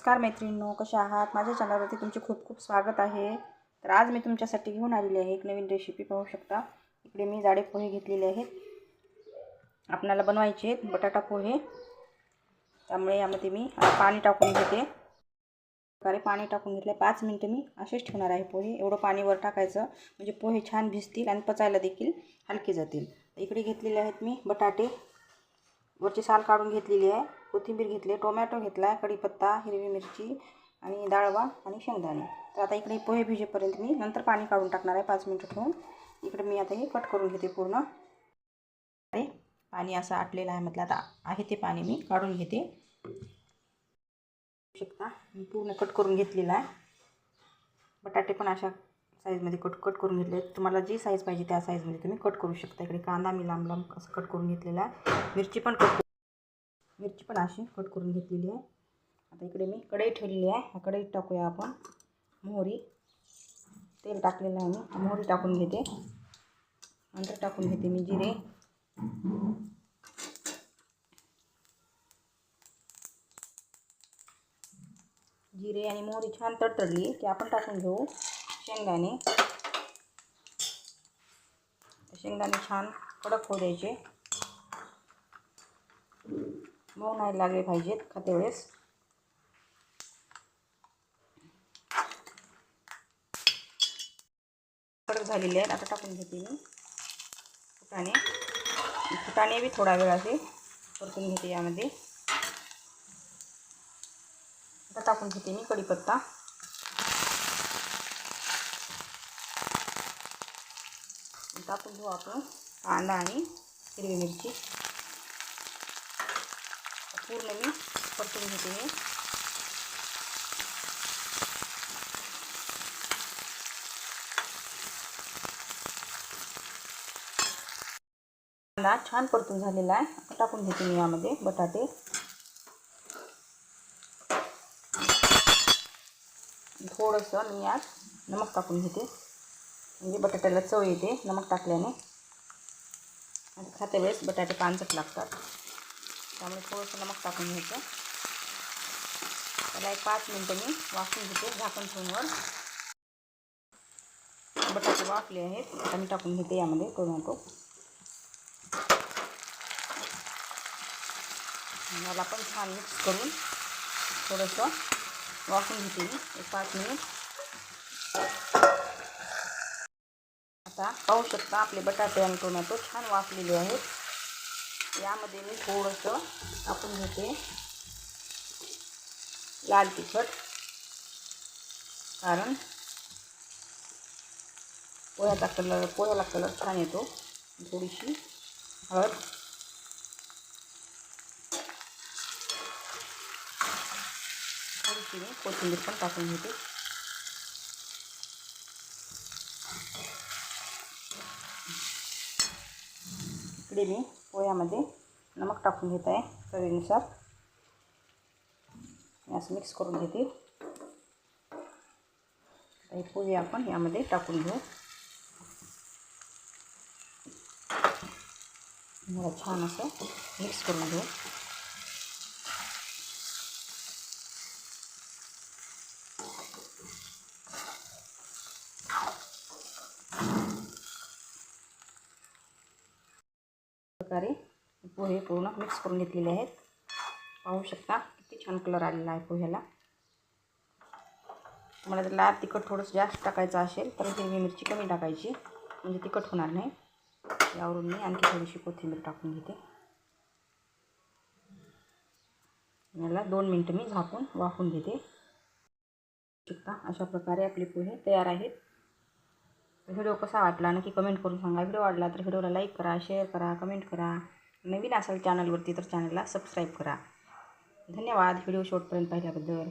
नमस्कार मैत्रिणींनो कशा आहात? माझ्या चॅनलवरती तुमचे खूप खूप स्वागत आहे. तर आज मी तुमच्यासाठी घेऊन आलेली आहे एक नवीन रेसिपी पाहू शकता. इकडे मी जाडे पोहे घेतलेले आहेत. आपणाला बनवायचे आहेत बटाटा पोहे. त्यामुळे यामध्ये मी पाणी टाकून घेते. प्रकारे पाणी टाकून घेतले. पाच मिनटं मी असेच ठेवणार आहे पोहे. एवढं पाणी वर टाकायचं म्हणजे पोहे छान भिजतील आणि पचायला देखील हलके जातील. इकडे घेतलेले आहेत मी बटाटे. वरची साल काढून घेतलेली आहे. कोथिंबीर घेतली टोमॅटो घेतला आहे कढीपत्ता हिरवी मिरची आणि डाळवा आणि शेंगदाणे. तर आता इकडे पोहे भिजेपर्यंत मी नंतर पाणी काढून टाकणार आहे पाच मिनटं ठेवून. इकडे मी आता हे कट करून घेते पूर्ण. अरे पाणी असं आटलेलं आहे म्हटलं आता आहे ते पाणी मी काढून घेते. शकता मी पूर्ण कट करून घेतलेला आहे. बटाटे पण अशा साईजमध्ये कट कट करून घेतले. तुम्हाला जी साईज पाहिजे त्या साईजमध्ये तुम्ही कट करू शकता. इकडे कांदा मी लांब लांब असं कट करून घेतलेला आहे. मिरची पण कट मिरची पण अशी कट करून घेतलेली आहे. आता इकडे मी कढई ठेवलेली आहे. ह्या कढईत टाकूया आपण. मोहरी. तेल टाकलेलं आहे मी. मोहरी टाकून घेते. नंतर टाकून घेते मी जिरे. जिरे आणि मोहरी छान तडतडली की आपण टाकून घेऊ शेंगदाणे. शेंगदाणे छान कडक होऊ द्यायचे. मऊ नाही लागले पाहिजेत खाते वेळेस. कडक झालेले आहेत. आता टाकून घेते मी. फुटाणे. फुटाणे बी थोडा वेळ असे परतून घेते यामध्ये. आता टाकून घेते मी कढीपत्ता. टाकून घेऊ आपण कांदा आणि हिरवी मिरची. पूर्ण मी परतून घेते हे. कांदा छान परतून झालेला आहे. टाकून घेते मी यामध्ये बटाटे. थोडंसं मी यात नमक टाकून घेते. म्हणजे बटाट्याला चव येते नमक टाकल्याने. आणि खात्या वेळेस बटाटे पानसट लागतात. त्यामुळे थोडंसं नमक टाकून घ्यायचं त्याला एक पाच मिनटं मी वाफून घेते बटाटे वाफले आहेत आता मी टाकून घेते यामध्ये छान मिक्स करून थोडंसं वाफून घेते मी एक पाच मिनिट। आता पाहू शकता आपले बटाटे टोमॅटो छान वाफलेले यामध्ये मी थोडंसं आपण घेते लाल तिखट. कारण पोह्याचा कलर पोह्याला कलर छान येतो. थोडीशी हळद. थोडीशी मी कोथिंबीर पण टाकून घेते. इकडे मी पोह्यामध्ये नमक टाकन घता है चवीनुसार. मिक्स करून घेते. हे पोहे आपण यामध्ये टाकून छान मिक्स घेऊ. प्रकारे पोहे पूर्ण मिक्स करून घेतलेले आहेत. पाहू शकता किती छान कलर आलेला आहे पोह्याला. तुम्हाला जर लाल तिखट थोडंसं जास्त टाकायचं असेल तर हिरवी मिरची कमी टाकायची. म्हणजे तिखट होणार नाही. यावरून मी आणखी थोडीशी कोथिंबीर टाकून घेते. याला दोन मिनटं मी झाकून वाफून घेते. शकता अशा प्रकारे आपले पोहे तयार आहेत. व्हिडिओ कसा वाटला नक्की कमेंट करून सांगा. व्हिडिओ आवडला तर व्हिडिओला लाईक करा शेअर करा कमेंट करा. नवीन असाल चॅनलवरती तर चॅनलला सबस्क्राईब करा. धन्यवाद. व्हिडिओ शॉर्टपर्यंत पाहिल्याबद्दल.